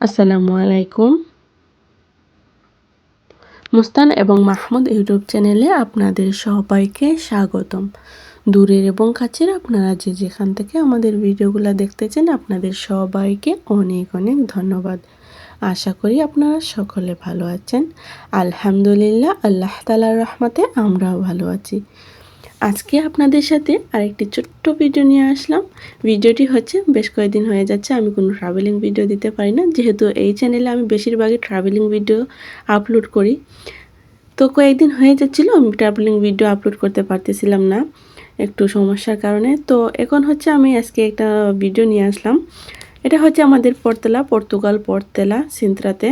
আসসালামু আলাইকুম। মুস্তান এবং মাহমুদ ইউটিউব চ্যানেলে আপনাদের সবাইকে স্বাগতম। দূরের এবং কাছের আপনারা যে যেখান থেকে আমাদের ভিডিওগুলো দেখতেছেন, আপনাদের সবাইকে অনেক অনেক ধন্যবাদ। আশা করি আপনারা সকলে ভালো আছেন। আলহামদুলিল্লাহ, আল্লাহ তালার রহমতে আমরাও ভালো আছি। আজকে আপনাদের সাথে আরেকটি ছোট্ট ভিডিও নিয়ে আসলাম। ভিডিওটি হচ্ছে, বেশ কয়েকদিন হয়ে যাচ্ছে, আমি কোনো ট্রাভেলিং ভিডিও দিতে পারি না। যেহেতু এই চ্যানেলে আমি বেশিরভাগই ট্রাভেলিং ভিডিও আপলোড করি। তো কয়েকদিন হয়ে যাচ্ছিল, আমি ট্রাভেলিং ভিডিও আপলোড করতে পারতেছিলাম না একটু সমস্যার কারণে। তো এখন হচ্ছে, আমি আজকে একটা ভিডিও নিয়ে আসলাম। এটা হচ্ছে আমাদের পর্তলা, পর্তুগাল পর্তেলা সিন্ত্রাতে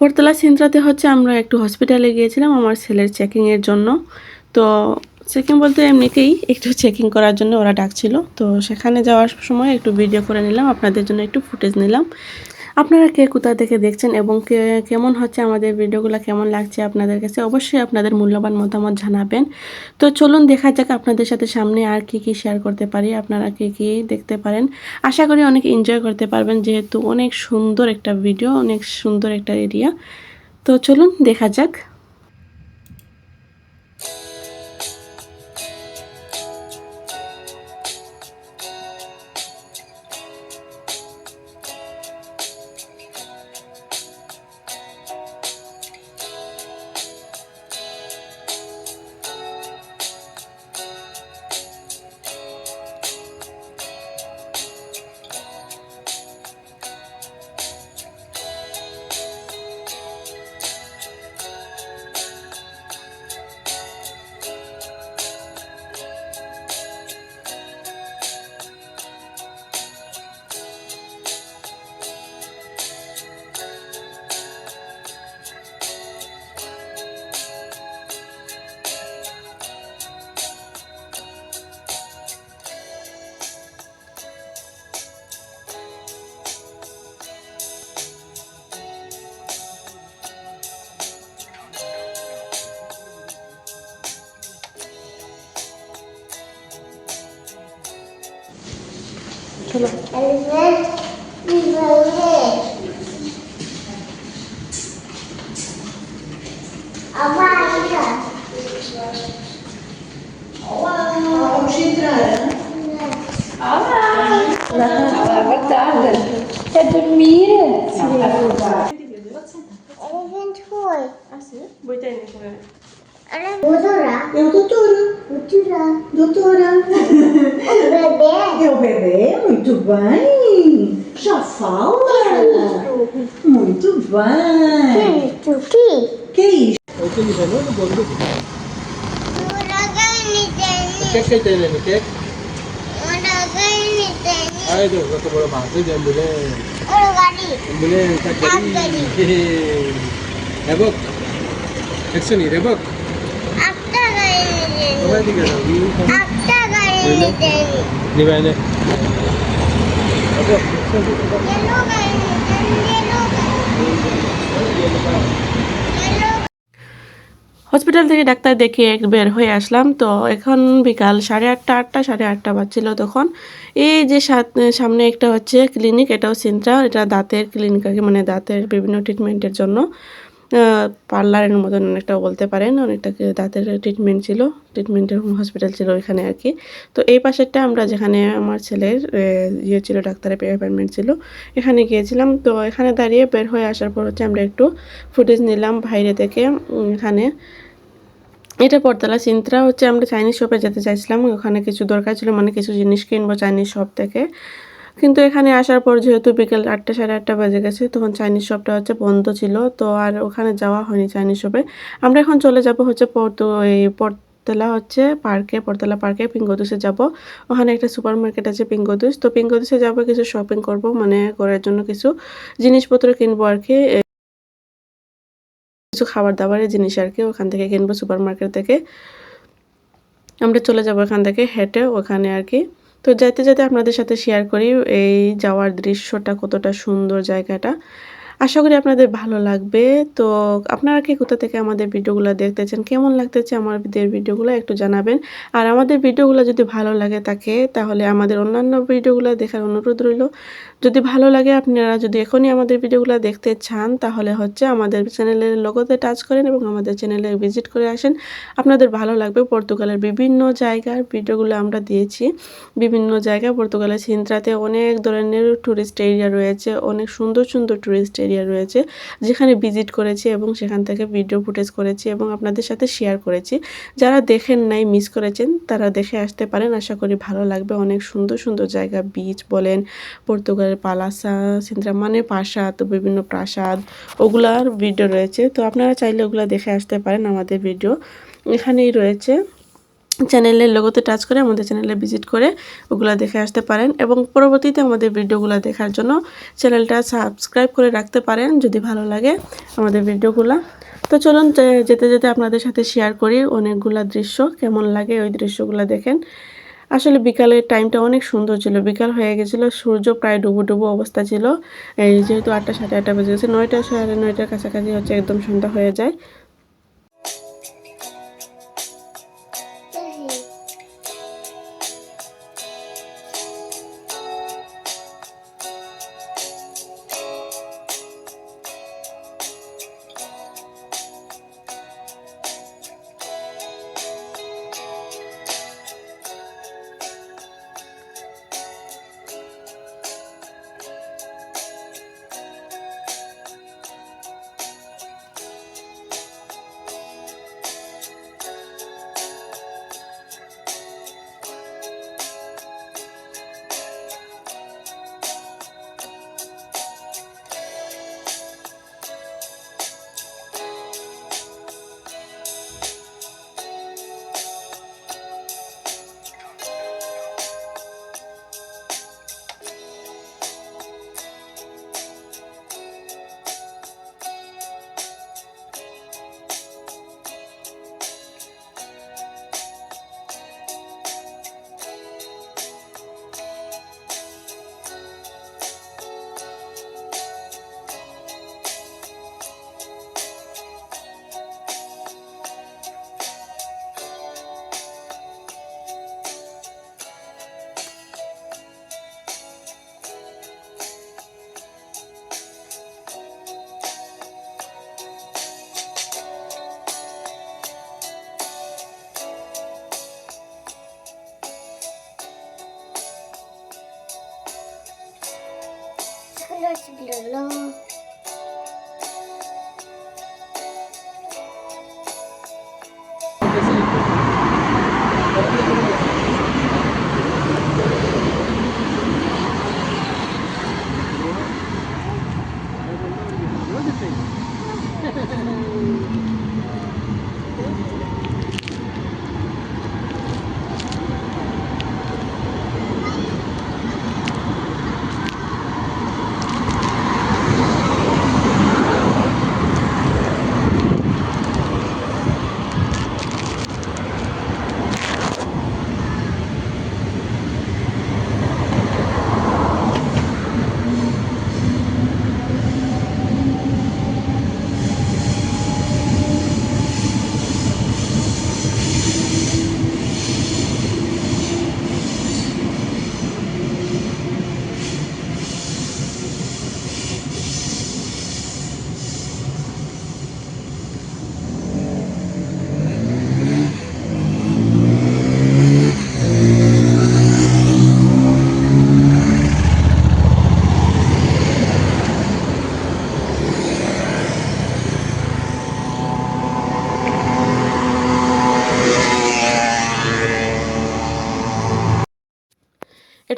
পর্তলা সিন্ত্রাতে হচ্ছে, আমরা একটু হসপিটালে গিয়েছিলাম, আমার ছেলের চেকিংয়ের জন্য। তো চেকিং বলতে এমনিতেই একটু চেকিং করার জন্য ওরা ডাকছিল। তো সেখানে যাওয়ার সময় একটু ভিডিও করে নিলাম, আপনাদের জন্য একটু ফুটেজ নিলাম। আপনারা কে কোথা থেকে দেখছেন এবং কে কেমন হচ্ছে, আমাদের ভিডিওগুলো কেমন লাগছে আপনাদের কাছে অবশ্যই আপনাদের মূল্যবান মতামত জানাবেন। তো চলুন দেখা যাক আপনাদের সাথে সামনে আর কি কি শেয়ার করতে পারি, আপনারা কি কি দেখতে পারেন। আশা করি অনেক এনজয় করতে পারবেন, যেহেতু অনেক সুন্দর একটা ভিডিও অনেক সুন্দর একটা এরিয়া তো চলুন দেখা যাক। Pelo... É dormir. Não, tá. Onde a gente foi? Ah, sim? Boa tarde, é doutora. o doutora. Doutora. Doutora. O bebê. É o bebê, muito bem. Já fala. Muito bem. Que é isso? Que? Que isso? O que ele falou no bolo? O que é que tem isso? O que é? isso? Tá o é que é isso? O que é isso? Hospital থেকে doctor দেখিয়ে বের হয়ে আসলাম। তো এখন বিকাল সাড়ে আটটা আটটা, সাড়ে আটটা বাজছিল তখন। এই যে সামনে একটা হচ্ছে ক্লিনিক এটাও সিন্ত্রা এটা দাঁতের ক্লিনিক আর মানে দাঁতের বিভিন্ন ট্রিটমেন্টের জন্য। পার্লারের মতন অনেকটা বলতে পারেন, অনেকটা দাঁতের ট্রিটমেন্ট ছিল ট্রিটমেন্টের হসপিটাল ছিল ওইখানে আর কি। তো এই পাশেরটা আমরা যেখানে আমার ছেলের ইয়ে ছিল, ডাক্তারের অ্যাপয়েন্টমেন্ট ছিল, এখানে গিয়েছিলাম। তো এখানে দাঁড়িয়ে বের হয়ে আসার পর হচ্ছে আমরা একটু ফুটেজ নিলাম বাইরে থেকে এখানে। এটা পরতলা সিন্ত্রা, হচ্ছে আমরা চাইনিজ শপে যেতে চাইছিলাম। ওখানে কিছু দরকার ছিল মানে কিছু জিনিস কিনবো চাইনিজ শপ থেকে। কিন্তু এখানে আসার পর যেহেতু বিকেল আটটা, সাড়ে আটটা বেজে গেছে, তখন চাইনিজ শপটা হচ্ছে বন্ধ ছিল। তো আর ওখানে যাওয়া হয়নি চাইনিজ শপে আমরা এখন চলে যাব হচ্ছে পর্তো এই পর্তলা হচ্ছে পার্কে, পর্তলা পার্কে, পিঙ্গদুসে যাব। ওখানে একটা সুপার মার্কেট আছে পিঙ্গদুস। তো পিঙ্গদুসে যাব, কিছু শপিং করব মানে করার জন্য কিছু জিনিসপত্র কিনবো আর কি। কিছু খাবার দাবারের জিনিস আর কি ওখান থেকে কিনবো সুপার মার্কেট থেকে। আমরা চলে যাব এখান থেকে হেঁটে, ওখানে আর কি। তো যাইতে যাইতে আপনাদের সাথে শেয়ার করি এই যাওয়ার দৃশ্যটা, কতটা সুন্দর জায়গাটা। আশা করি আপনাদের ভালো লাগবে। তো আপনারা কি কোথা থেকে আমাদের ভিডিওগুলো দেখতেছেন, কেমন লাগতেছে আমাদের ভিডিওগুলো একটু জানাবেন। আর আমাদের ভিডিওগুলো যদি ভালো লাগে থাকে, তাহলে আমাদের অন্যান্য ভিডিওগুলো দেখার অনুরোধ রইল। যদি ভালো লাগে আপনারা যদি এখনই আমাদের ভিডিওগুলো দেখতে চান, তাহলে হচ্ছে আমাদের চ্যানেলের লোগোতে টাচ করেন এবং আমাদের চ্যানেলে ভিজিট করে আসেন। আপনাদের ভালো লাগবে পর্তুগালের বিভিন্ন জায়গার ভিডিওগুলো আমরা দিয়েছি। বিভিন্ন জায়গায় পর্তুগালের সিন্ত্রাতে অনেক ধরনের ট্যুরিস্ট এরিয়া রয়েছে, অনেক সুন্দর সুন্দর ট্যুরিস্ট এরিয়া রয়েছে, যেখানে ভিজিট করেছি এবং সেখান থেকে ভিডিও ফুটেজ করেছি এবং আপনাদের সাথে শেয়ার করেছি। যারা দেখেন নাই মিস করেছেন, তারা দেখে আসতে পারেন। আশা করি ভালো লাগবে। অনেক সুন্দর সুন্দর জায়গা বিচ বলেন পর্তুগালের পালাসা সিন্দ্রা মানে প্রাসাদ, বিভিন্ন প্রাসাদ, ওগুলার ভিডিও রয়েছে। তো আপনারা চাইলে ওগুলো দেখে আসতে পারেন আমাদের ভিডিও এখানেই রয়েছে। চ্যানেলের লোগোতে টাচ করে আমাদের চ্যানেলে ভিজিট করে ওগুলো দেখে আসতে পারেন এবং পরবর্তীতে আমাদের ভিডিওগুলো দেখার জন্য চ্যানেলটা সাবস্ক্রাইব করে রাখতে পারেন যদি ভালো লাগে আমাদের ভিডিওগুলো তো চলুন যেতে যেতে আপনাদের সাথে শেয়ার করি অনেকগুলা দৃশ্য, কেমন লাগে ওই দৃশ্যগুলো দেখেন। আসলে বিকালের টাইমটা অনেক সুন্দর ছিল। বিকাল হয়ে গেছিল, সূর্য প্রায় ডুবু ডুবু অবস্থা ছিল। এই যেহেতু আটটা সাড়ে আটটা বেজে গেছে, নয়টা সাড়ে নয়টার কাছাকাছি হচ্ছে একদম সন্ধ্যা হয়ে যায়।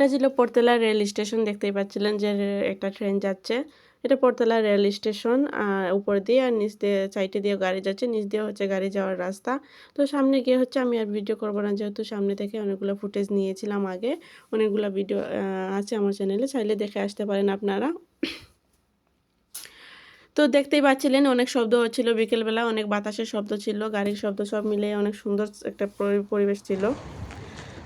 এটা ছিল পর্তেলা রেল স্টেশন দেখতেই পাচ্ছিলেন যে একটা ট্রেন যাচ্ছে। এটা পর্তেলা রেল স্টেশন উপর দিয়ে আর নিচ দিয়ে সাইডে দিয়ে গাড়ি যাচ্ছে, নিচ দিয়ে হচ্ছে গাড়ি যাওয়ার রাস্তা। তো সামনে গিয়ে হচ্ছে আমি আর ভিডিও করব না, যেহেতু সামনে থেকে অনেকগুলো ফুটেজ নিয়েছিলাম আগে, অনেকগুলো ভিডিও আছে আমার চ্যানেলে চাইলে দেখে আসতে পারেন আপনারা। তো দেখতেই পাচ্ছিলেন, অনেক শব্দ হচ্ছিল বিকেলবেলা, অনেক বাতাসের শব্দ ছিল, গাড়ির শব্দ সব মিলে অনেক সুন্দর একটা পরিবেশ ছিল।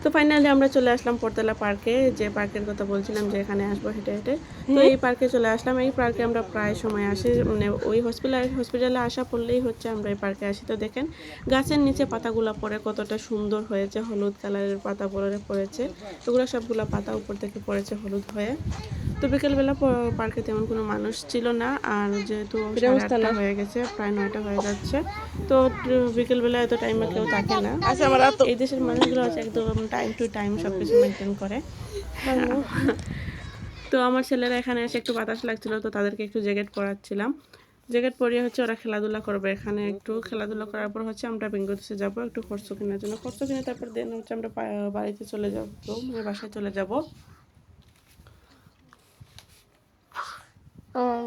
তো ফাইনালি আমরা চলে আসলাম পরতলা পার্কে যে পার্কের কথা বলছিলাম যে এখানে আসব হেঁটে হেঁটে। তো এই পার্কে চলে আসলাম। এই পার্কে আমরা প্রায় সময় আসি। মানে ওই হসপিটাল হসপিটালে আসা পড়লেই হচ্ছে আমরা এই পার্কে আসি। তো দেখেন গাছের নিচে পাতাগুলো পড়ে কতটা সুন্দর হয়েছে। হলুদ কালারের পাতা পড়ে পড়েছে। ওগুলো সবগুলো পাতা উপর থেকে পড়েছে হলুদ হয়ে। তো বিকেলবেলা পার্কে তেমন কোনো মানুষ ছিল না। আর যেহেতু আটটা হয়ে গেছে প্রায় নয়টা হয়ে যাচ্ছে। তো বিকেলবেলা এত টাইমে কেউ থাকে না। এই দেশের মানুষগুলো হচ্ছে একদম টাইম টু টাইম সব কিছু মেনটেন করে তো আমার ছেলেরা এখানে এসে একটু বাতাস লাগছিল তো তাদেরকে একটু জ্যাকেট পরাচ্ছিলাম। জ্যাকেট পরিয়ে হচ্ছে ওরা খেলাধুলা করবে এখানে। একটু খেলাধুলা করার পর হচ্ছে আমরা বেঙ্গলদেশে যাব একটু খরচ কেনার জন্য। খরচ কিনে তারপর দেন হচ্ছে আমরা বাড়িতে চলে যাব মানে বাসায় চলে যাব। Oh,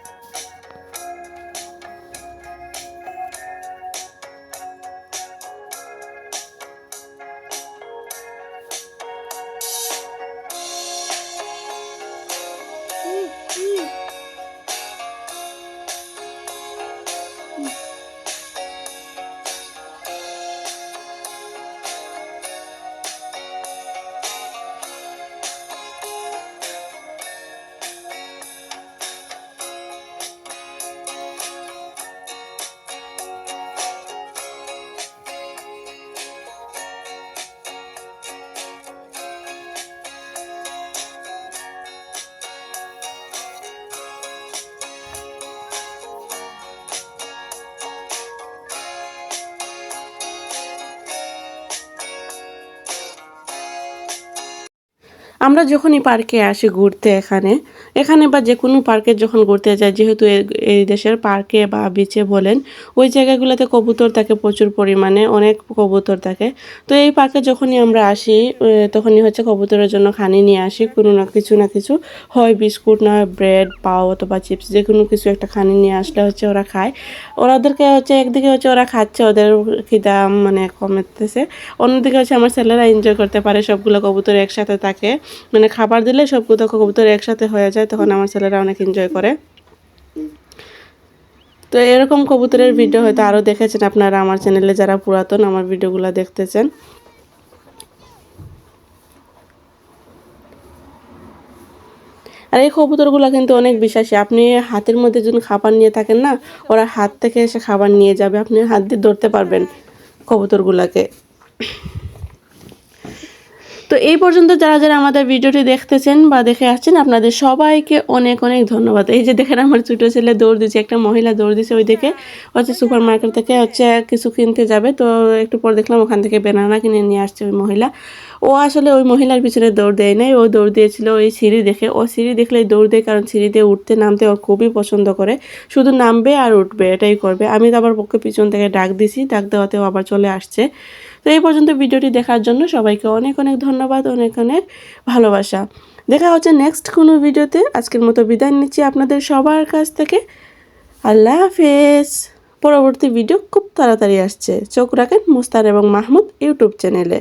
আমরা যখনই পার্কে আসি ঘুরতে এখানে এখানে বা যে কোনো পার্কে যখন ঘুরতে যাই, যেহেতু এই দেশের পার্কে বা বিচে বলেন, ওই জায়গাগুলোতে কবুতর থাকে প্রচুর পরিমাণে, অনেক কবুতর থাকে। তো এই পার্কে যখনই আমরা আসি তখনই হচ্ছে কবুতরের জন্য খানি নিয়ে আসি, কোনো না কিছু না কিছু। হয় বিস্কুট, না হয় ব্রেড, পাও অথবা চিপস যে কোনো কিছু একটা খানি নিয়ে আসলে হচ্ছে ওরা খায়। ওরাদেরকে হচ্ছে একদিকে হচ্ছে ওরা খাচ্ছে, ওদের খিদা মানে কমেতেছে। অন্যদিকে হচ্ছে আমার ছেলেরা এনজয় করতে পারে, সবগুলো কবুতর একসাথে থাকে। মানে খাবার দিলে সব সবগুলো কবুতর একসাথে হয়ে যায়, তখন আমার ছেলেরা অনেক এনজয় করে। তো এরকম কবুতরের ভিডিও হয়তো আরও দেখেছেন আপনারা, আমার চ্যানেলে যারা পুরাতন আমার ভিডিওগুলো দেখতেছেন। আর এই কবুতরগুলো কিন্তু অনেক বিশ্বাসী। আপনি হাতের মধ্যে যদি খাবার নিয়ে থাকেন না, ওরা হাত থেকে এসে খাবার নিয়ে যাবে, আপনি হাত দিয়ে ধরতে পারবেন কবুতরগুলোকে। তো এই পর্যন্ত যারা যারা আমাদের ভিডিওটি দেখতেছেন বা দেখে আসছেন, আপনাদের সবাইকে অনেক অনেক ধন্যবাদ। এই যে দেখেন আমার ছোটো ছেলে দৌড় দিচ্ছে একটা মহিলা দৌড় দিচ্ছে ওই দিকে। হচ্ছে সুপার মার্কেট থেকে হচ্ছে কিছু কিনতে যাবে। তো একটু পর দেখলাম ওখান থেকে বেনানা কিনে নিয়ে আসছে ওই মহিলা। ও আসলে ওই মহিলার পিছনে দৌড় দেয় নাই। ও দৌড় দিয়েছিল ওই সিঁড়ি দেখে। ও সিঁড়ি দেখলেই দৌড় দেয়, কারণ সিঁড়ি দিয়ে উঠতে নামতে ওর খুবই পছন্দ করে। শুধু নামবে আর উঠবে, এটাই করবে। আমি তো আবার পক্ষে পিছন থেকে ডাক দিছি, ডাক দেওয়াতেও আবার চলে আসছে। তো এই পর্যন্ত ভিডিওটি দেখার জন্য সবাইকে অনেক অনেক ধন্যবাদ, অনেক অনেক ভালোবাসা। দেখা হচ্ছে নেক্সট কোনো ভিডিওতে। আজকের মতো বিদায় নিচ্ছি আপনাদের সবার কাছ থেকে। আল্লাহ হাফেজ। পরবর্তী ভিডিও খুব তাড়াতাড়ি আসছে। চোখ রাখেন মুস্তান এবং মাহমুদ ইউটিউব চ্যানেলে।